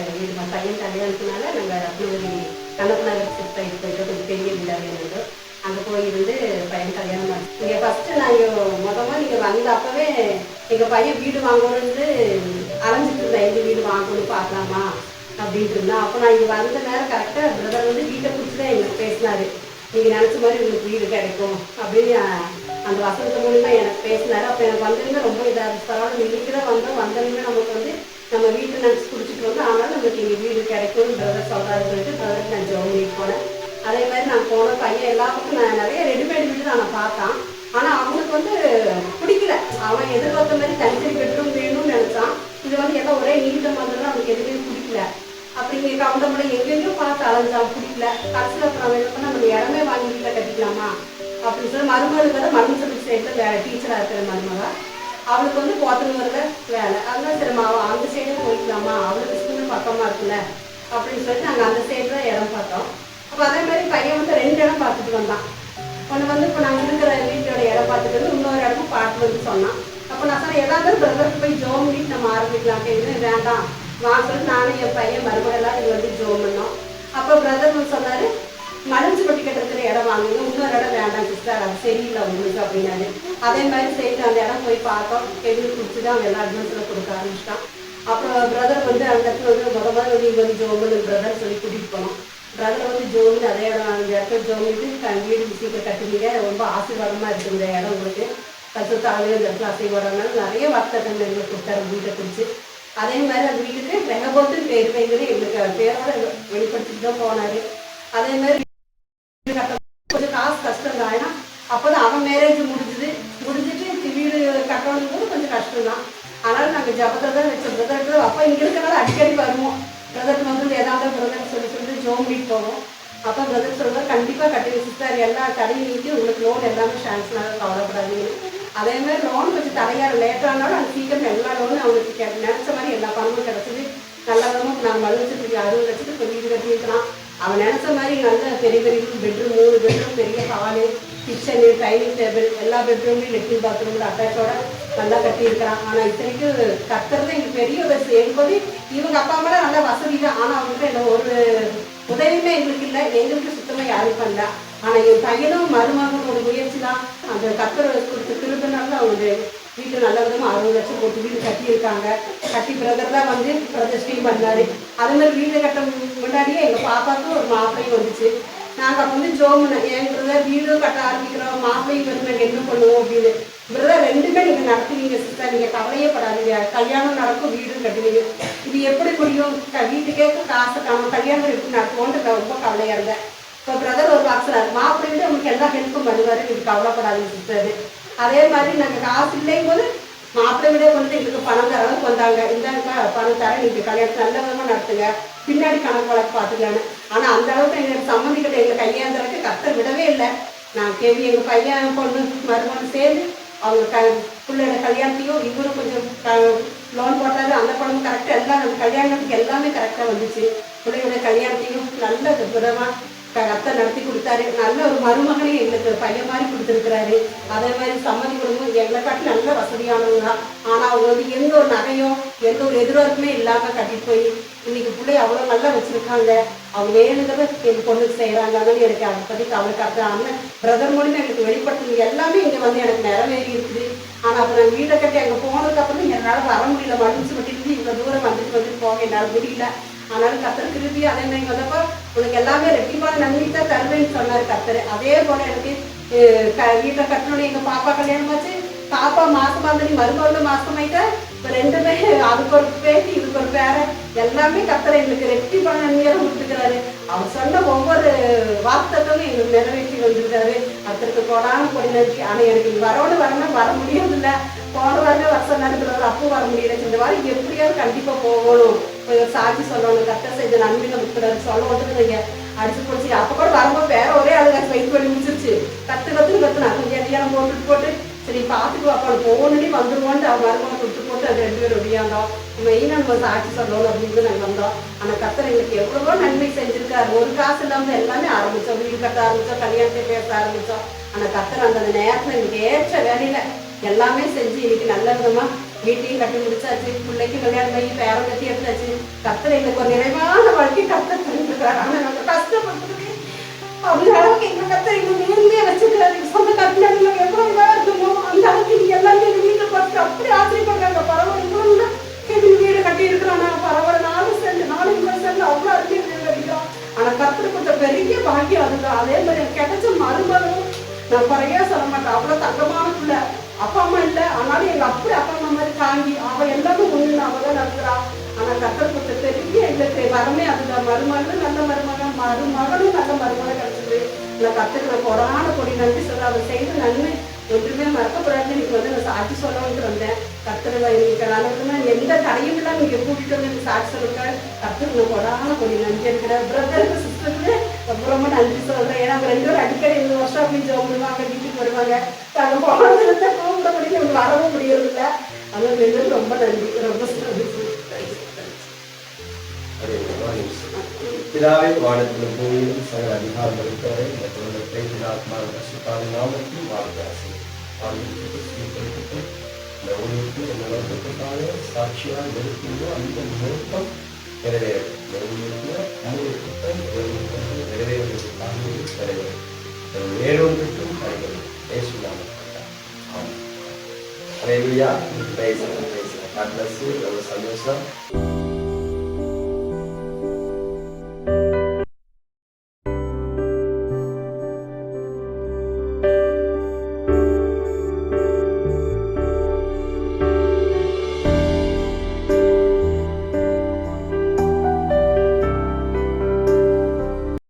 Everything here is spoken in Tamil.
எங்கள் பையன் கல்யாணத்துனால நாங்கள் ரத்னகிரி கனகநகர் சிற்ப போயிட்டு கொஞ்சம் பெரிய வீடாக இருந்தோம் அங்கே போயிருந்து பையன் கல்யாணம் இங்கே ஃபஸ்ட்டு நாங்கள் மொத்தமாக நீங்கள் வந்த அப்போவே எங்கள் பையன் வீடு வாங்கணும்னு அலைஞ்சிட்டு இருந்தேன். எந்த வீடு வாங்கணும்னு பார்க்கலாமா அப்படின்ட்டு இருந்தேன். அப்போ நான் இங்கே வந்த நேரம் கரெக்டாக பிரதர் வந்து வீட்டை பிடிச்சி தான் எங்களுக்கு பேசினார். நீங்கள் நினச்ச மாதிரி உங்களுக்கு வீடு கிடைக்கும் அப்படின்னு அந்த வசதி மூலிமா எனக்கு பேசினார். அப்போ எனக்கு வந்திருந்தா ரொம்ப இதாக இருந்துச்சு. பரவாயில்ல இன்னைக்கு தான் வந்தோம். வந்தோன்னு நமக்கு நம்ம வீட்டு நினச்சி குடிச்சிட்டு வந்தோம் ஆனால் நம்மளுக்கு இங்கே வீடு கிடைக்கும் பிரதர் சொல்கிறாரு சொல்லிட்டு பிரதருக்கு நான் ஜோமினிக்கு போனேன். அதே மாதிரி நான் போன பையன் எல்லா பக்கம் நான் நிறைய ரெடிமேட் வீடு நான் பார்த்தான். ஆனால் அவனுக்கு வந்து பிடிக்கல. அவன் எதிர்பார்த்த மாதிரி தனித்தனி பெட்ரூம் வேணும்னு நினச்சான். இது வந்து எல்லாம் ஒரே நீட்டமாக இருந்ததுனால அவனுக்கு எதுவுமே பிடிக்கல. அப்படி இங்கே கவுண்டமலை எங்கெங்கேயோ பார்த்து அலைஞ்சான். பிடிக்கல. கடைசியில் அப்புறம் அவன் நம்ம இடமே வாங்கி வீட்டில் கட்டிக்கலாமா? அப்படின்னு சொல்லி மருமகளுக்கு வந்து மருந்து சொல்லி சைடில் வேலை டீச்சராக இருக்கிற மருமகா அவளுக்கு வந்து போத்தனூரில் வேலை. அதெல்லாம் சரி அவன் அந்த சைடே போய்க்கலாமா? அவளுக்கு ஸ்கூல் பக்கமாக இருக்குல்ல? அப்படின்னு சொல்லிட்டு நாங்கள் அந்த சைடு தான் இடம் பார்த்தோம். அப்போ அதே மாதிரி பையன் வந்து ரெண்டு இடம் பார்த்துட்டு வந்தான். ஒன்று வந்து இப்போ நாங்கள் இருக்கிற வீட்டோட இடம் பார்த்துட்டு வந்து இன்னொரு இடமும் பார்த்து வந்து சொன்னான். அப்போ நான் சொன்னேன் எல்லாரும் பிரதருக்கு போய் ஜோம் பண்ணிட்டு நம்ம ஆரம்பிக்கலாம் அப்படின்னு வேண்டாம். வாங்க சொல்லிட்டு நானும் என் பையன் மருமகளாக இது வந்து ஜோம் பண்ணோம். அப்போ பிரதர் வந்து சொன்னார் மலஞ்சு பட்டி கட்டத்துல இடம் வாங்குங்க. இன்னொரு இடம் வேண்டாம் சிஸ்டர் அது சரியில்லை உங்களுக்கு அப்படின்னாரு. அதே மாதிரி சரி அந்த இடம் போய் பார்த்தோம். எங்களுக்கு பிடிச்சி அவன் எல்லா அட்வான்ஸில் கொடுக்க ஆரம்பிச்சிட்டான். அப்புறம் பிரதர் வந்து அந்த இடத்துல வந்து முத முதல்ல வந்து இங்கே வந்து ஜோமன் பிரதர் சொல்லி கூட்டிகிட்டு போனோம். பிரதர் வந்து ஜோமின் அதே இடம் அந்த இடத்துல ஜோமிட்டு வீடு சீக்கிரம் கட்டுவீங்க ரொம்ப ஆசீர்வாதமாக இருக்குது இந்த இடம் உங்களுக்கு. கசத்தாலே அந்த இடத்துல ஆசீர்வாதம்னால நிறைய வர்த்தகம் எங்களுக்கு கொடுத்தாரு வீட்டை குறித்து அதே மாதிரி அந்த வீட்டுக்கு ரெங்கபோத்துன்னு பேர் வைங்கன்னு எங்களுக்கு பேரோட வெளிப்படுத்திட்டு தான் போனார். அதே மாதிரி வீடு கட்ட கொஞ்சம் காசு கஷ்டம் தான் ஏன்னா அப்போதான் அவன் மேரேஜ் முடிஞ்சுது முடிஞ்சிட்டு இந்த வீடு கட்டணும் போது கொஞ்சம் கஷ்டம் தான் ஆனாலும் நாங்கள் ஜபத்தை தான் வச்சோம் பிரதர் அப்போ இங்கே இருக்கிறனால அடிக்கடி வருவோம் பிரதர் வந்து ஏதாவது பிரதர் சொல்லி சொல்லி ஜோம் பண்ணிட்டு போவோம். அப்போ பிரதர் சொல்லுவார் கண்டிப்பாக கட்டி சிஸ்டர் எல்லா கடையும் நீட்டி உங்களுக்கு லோன் எல்லாமே சாங்ஷனாக கவலைப்படாதீங்க அதே மாதிரி லோன் கொஞ்சம் தடையாக லேட்டானாலும் அது சீக்கிரம் எல்லா லோனும் அவங்களுக்கு நினச்ச மாதிரி எல்லா பணமும் கிடச்சிது. நல்ல விதமாக நான் மறு லட்சத்துக்கு அறுபது லட்சத்துக்கு இப்போ வீடு கட்டியிருக்கிறான் அவன் நினச்ச மாதிரி நல்ல பெரிய பெரிய பெட்ரூம் மூணு பெட்ரூம் பெரிய ஹாலு கிச்சனு டைனிங் டேபிள் எல்லா பெட்ரூம்லையும் லெட்டின் பாத்ரூமில் அட்டாச்சோட நல்லா கட்டியிருக்கிறான் ஆனால் இத்தனைக்கு கத்துறது எங்களுக்கு பெரிய உதவி செய்யும்போது இவங்க அப்பா அம்மாலாம் நல்லா வசதி தான் ஆனால் அவங்ககிட்ட என்ன ஒரு உதவியுமே எங்களுக்கு இல்லை. எங்களுக்கு சுத்தமாக யாரும் பண்ணல. ஆனால் என் பையனும் மருமகனோட முயற்சி தான் அந்த கத்துற கொடுத்து திருப்பினால அவங்க வீட்டில் நல்ல விதமாக அறுபது லட்சம் போட்டு வீடு கட்டியிருக்காங்க. கட்டி பிரதர் தான் வந்து பிரதிஷ்டையும் பண்ணாரு. அது மாதிரி வீடு கட்ட முன்னாடியே எங்கள் பாப்பாவுக்கும் ஒரு மாப்பிளையும் வந்துச்சு. நாங்கள் அப்போ வந்து ஜோமுன்னு என் பிரதர் வீடும் கட்ட ஆரம்பிக்கிறோம். மாப்பிளையும் வந்து நாங்கள் என்ன பண்ணுவோம் அப்படின்னு பிரதர் ரெண்டுமே நீங்கள் நடத்துவீங்க சிஸ்டர் நீங்கள் கவலையே படாதீங்க கல்யாணம் நடக்கும் வீடும் கட்டுவீங்க இது எப்படி முடியும் வீட்டுக்கே காசு காணும் கல்யாணம் எப்படி நடக்கும்னு ரொம்ப கவலையாக இருந்தேன். இப்போ பிரதர் ஒரு பாக்ஸர் மாப்பிள்ளை விட உங்களுக்கு எல்லா ஹெல்ப்பும் பண்ணுவார். இது கவலைப்படாதீங்க சிஸ்டர் அதே மாதிரி நாங்கள் காசு இல்லையும் போது மாப்பிள்ளை விட கொண்டு எங்களுக்கு பணம் தரவும் வந்தாங்க. இந்தாங்க பணம் தர நீங்கள் கல்யாணத்தை நல்ல விதமாக நடத்துங்க. பின்னாடி கணக்கு வழக்கு பார்த்துக்கலான்னு. ஆனால் அந்த அளவுக்கு எங்களுக்கு சம்மந்திக்கிட்ட எங்களை கையாந்துறதுக்கு கஷ்டம் விடவே இல்லை. நான் கேள்வி எங்கள் பையன் பொண்ணு மருமகன் சேர்ந்து அவங்க க பிள்ளையோட கல்யாணத்தையும் இவரும் கொஞ்சம் லோன் போட்டாரு அந்த பணமும் கரெக்டாக எல்லாம் நம்ம கல்யாணத்துக்கு எல்லாமே கரெக்டாக வந்துச்சு. பிள்ளையோட கல்யாணத்தையும் நல்ல விதமாக அத்தை நடத்தி கொடுத்தாரு. நல்ல ஒரு மருமகனை எங்களுக்கு பையன் மாதிரி கொடுத்துருக்குறாரு. அதே மாதிரி சம்மதி குடும்பம் எங்களை காட்டி நல்ல வசதியானவங்க தான். ஆனால் அவங்க வந்து எந்த ஒரு நகையும் எந்த ஒரு எதிர்பார்ப்புமே இல்லாமல் கட்டிட்டு போய் இன்னைக்கு பிள்ளை அவ்வளோ நல்லா வச்சுருக்காங்க. அவங்க வேணுங்கிறத எங்கள் பொண்ணுக்கு செய்கிறாங்க அதனால எனக்கு அதை பற்றி கவலைக்காக அண்ணன் பிரதர் மூலியமாக எனக்கு வெளிப்படுத்துங்க எல்லாமே இங்கே வந்து எனக்கு நிறைவேறி இருக்குது. ஆனால் அப்போ நான் வீட்டை கட்டி அங்கே போனதுக்கப்புறம் என்னால் வர முடியல. மடிச்சு இருந்து இவ்வளோ தூரம் வந்துட்டு வந்துட்டு போக என்னால் முடியல. ஆனாலும் கத்தர் கிருபி அதே மாதிரி வந்தப்போ உனக்கு எல்லாமே ரெட்டிப்பான நன்மை தான் தருவேன்னு சொன்னார் கத்தர். அதே போல எனக்கு க வீட்டில் கட்டணும்னு எங்கள் பாப்பா கல்யாணம் ஆச்சு. பாப்பா மாசம் வந்தனி மருமகளும் மாசமாயிட்டா இப்போ ரெண்டுமே அதுக்கு ஒரு பேட்டி இதுக்கு ஒரு பேர எல்லாமே கத்தர் எங்களுக்கு ரெட்டிப்பான நன்மையாக கொடுத்துக்கிறாரு அவர் சொன்ன ஒவ்வொரு வார்த்தைகளும் எங்களுக்கு நிறைவேற்றி வந்திருக்காரு கத்தருக்கு போடாமல் கொடி நன்றி. ஆனால் எனக்கு இங்க வரோடு வரணும் வர முடியறதில்லை. போன வாரமே வருஷம் நடக்கிறது அப்போ வர முடியல. இந்த வாரம் எப்படியாவது கண்டிப்பாக போகணும். கொஞ்சம் சாட்சி சொல்லணும் கத்த செஞ்ச நன்மை நமக்கு சொல்ல வந்துருந்தீங்க அடிச்சு பிடிச்சி. அப்போ கூட வரும்போது வேற ஒரே ஆளுங்க வெயிட் பண்ணி முடிச்சிருச்சு. கத்து கத்துன்னு கத்துனா கொஞ்சம் அதிகாரம் போட்டுட்டு போட்டு சரி பார்த்துட்டு அப்போ போகணுன்னே வந்துருவோன்ட்டு அவன் மருமகன் கொடுத்து போட்டு அது ரெண்டு பேரும் ஒடியாந்தோம் மெயினாக நம்ம சாட்சி சொல்லணும் அப்படின்னு நாங்கள் வந்தோம். ஆனால் கத்தர் எங்களுக்கு எவ்வளவோ நன்மை செஞ்சிருக்காரு. ஒரு காசு இல்லாமல் எல்லாமே ஆரம்பித்தோம் வீடு கட்ட ஆரம்பித்தோம் கல்யாணத்தை பேச ஆரம்பித்தோம் ஆனால் கத்தர் அந்த நேரத்தில் எங்களுக்கு ஏற்ற வேலையில் எல்லாமே செஞ்சு இன்னைக்கு நல்ல விதமாக வீட்டையும் கட்டி முடிச்சாச்சு. பிள்ளைக்கு கல்யாணம் பண்ணி பேரம் கட்டி எடுத்தாச்சு. கத்தரை எங்களுக்கு ஒரு நிறைவான வாழ்க்கை கத்த தந்துருக்காரு ஆனா நாங்க கஷ்டப்படுறதுக்கு அந்த அளவுக்கு எங்க கத்தரை எங்க நேர்ந்தே வச்சிருக்காரு சொந்த கல்யாணம் எவ்வளவு இதா இருக்குமோ அந்த அளவுக்கு நீங்க எல்லாமே எங்க பார்த்து அப்படி ஆச்சரியப்படுறாங்க. பரவாயில்ல எங்க வீடு கட்டி இருக்கிறோம். பரவாயில்ல நாலு சென்ட் நாலு இருபது சென்ட் அவ்வளவு அருமையாக ஆனா கத்தரை கொடுத்த பெரிய பாக்கியம் அதுதான். அதே மாதிரி எனக்கு கிடைச்ச மருமகளும் நான் குறையா சொல்ல மாட்டேன். அவ்வளவு தங்கமான பிள்ளை. அப்பா அம்மா இல்லை. ஆனாலும் எங்க அப்படி அப்பா அம்மா மாதிரி தாங்கி அவ எல்லாமே ஒண்ணு அவ தான் நடக்கிறா ஆனா கத்தர் கொடுத்த பெரிய எங்களுக்கு வரமே அதுதான். மருமகளும் நல்ல மருமகன் மருமகளும் நல்ல மருமகன் கிடைச்சது. நான் கத்துக்கு கொடான கொடி நன்றி சொல்ல அவ செய்த நன்மை ஒன்றுமே மறக்கப்படாது. நீங்க வந்து நான் சாட்சி சொல்லணும்னு வந்தேன். கத்துருவா இன்னைக்கு நல்லதுன்னா எந்த தடையும் இல்லாம நீங்க கூட்டிட்டு வந்து எனக்கு சாட்சி சொல்லுங்க கத்துக்கு நான் கொடான கொடி நன்றி இருக்கிறேன் பிரதருக்கு சிஸ்டருக்கு ரொம்ப ரொம்ப நன்றி சொல்றேன். ஏன்னா அவங்க ரெண்டு பேரும் அடிக்கடி இந்த வருஷம் அப்படின்னு சொல்லுவாங்க வீட்டுக்கு வருவாங்க. நாங்க போனதுல இல்லை அதனால ரொம்ப நன்றி ரொம்ப நன்றி பிதாவே வானத்திலும் பூமியிலும் சகல அதிகாரம் அளித்தவரை இந்த குடும்பத்தை பிதாத்மாவின் பசுத்தாவின் நாமத்தில் வாழ்ந்தாசி இந்த ஊருக்கு என்னோட சாட்சியாக இருக்கின்றோ அந்த நோக்கம் நிறைவேறும் இந்த ஊருக்கு மூணு நிறைவேறுவதற்காக நிறைவேறும் Hallelujah. Praise God. Praise God. God bless you. Have a salvation.